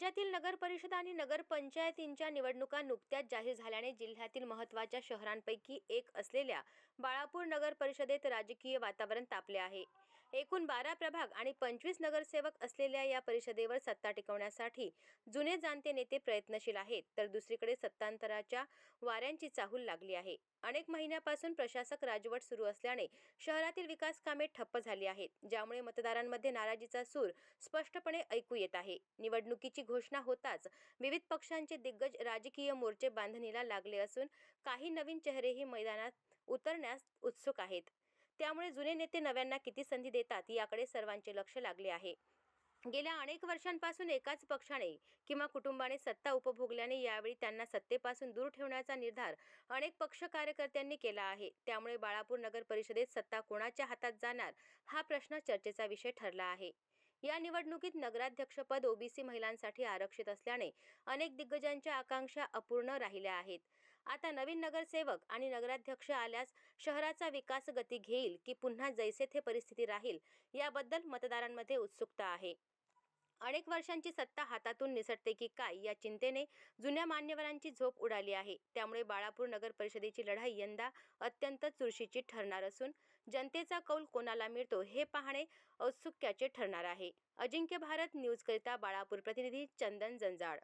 राज्यातील नगरपरिषद आणि नगरपंचायतींच्या निवडणुका नुकत्याच जाहीर झाल्याने जिल्ह्यातील महत्त्वाच्या शहरांपैकी एक असलेल्या बाळापूर नगर परिषदेत राजकीय वातावरण तापले आहे. एकूण बारा प्रभाग आणि पंचवीस नगरसेवक असलेल्या या परिषदेवर सत्ता टिकवण्यासाठी जुने जाणते नेते प्रयत्नशील आहेत. तर दुसरीकडे सत्तांतराच्या वाऱ्यांची चाहूल लागली आहे. अनेक महिन्यापासून प्रशासक राजवट सुरू असल्याने शहरातील विकास कामे ठप्प झाली आहेत ज्यामुळे मतदारांमध्ये नाराजीचा सूर स्पष्टपणे ऐकू येत आहे. निवडणुकीची घोषणा होताच विविध पक्षांचे दिग्गज राजकीय मोर्चे बांधणीला लागले असून काही नवीन चेहरेही मैदानात उतरण्यास उत्सुक आहेत. त्यामुळे जुने नेते नव्यांना किती संधी देतात याकडे सर्वांचे लक्ष लागले आहे. गेल्या अनेक वर्षांपासून एकाच पक्षाने किंवा कुटुंबाने सत्ता उपभोगल्याने यावेळी त्यांना सत्तेपासून दूर ठेवण्याचा निर्धार अनेक पक्ष कार्यकर्त्यांनी केला आहे. त्यामुळे बाळापूर नगर परिषदेत सत्ता कोणाच्या हातात जाणार हा प्रश्न चर्चेचा विषय ठरला आहे. या निवडणुकीत नगराध्यक्षपद ओबीसी महिलांसाठी आरक्षित असल्याने अनेक दिग्गजांच्या आकांक्षा अपूर्ण राहिल्या आहेत. आता नवीन नगरसेवक आणि नगराध्यक्ष आल्यास शहराचा विकास गती घेईल की पुन्हा जैसे थे परिस्थिती राहील याबद्दल मतदारांमध्ये उत्सुकता आहे. अनेक वर्षांची सत्ता हातातून निसटते की काय या चिंतेने जुन्या मान्यवरांची झोप उडाली आहे. त्यामुळे बाळापूर नगर परिषदेची लढाई यंदा अत्यंत चुरशीची ठरणार असून जनतेचा कौल कोणाला मिळतो हे पाहणे औत्सुक्याचे ठरणार आहे. अजिंक्य भारत न्यूजकरिता बाळापूर प्रतिनिधी चंदन जंजाळ.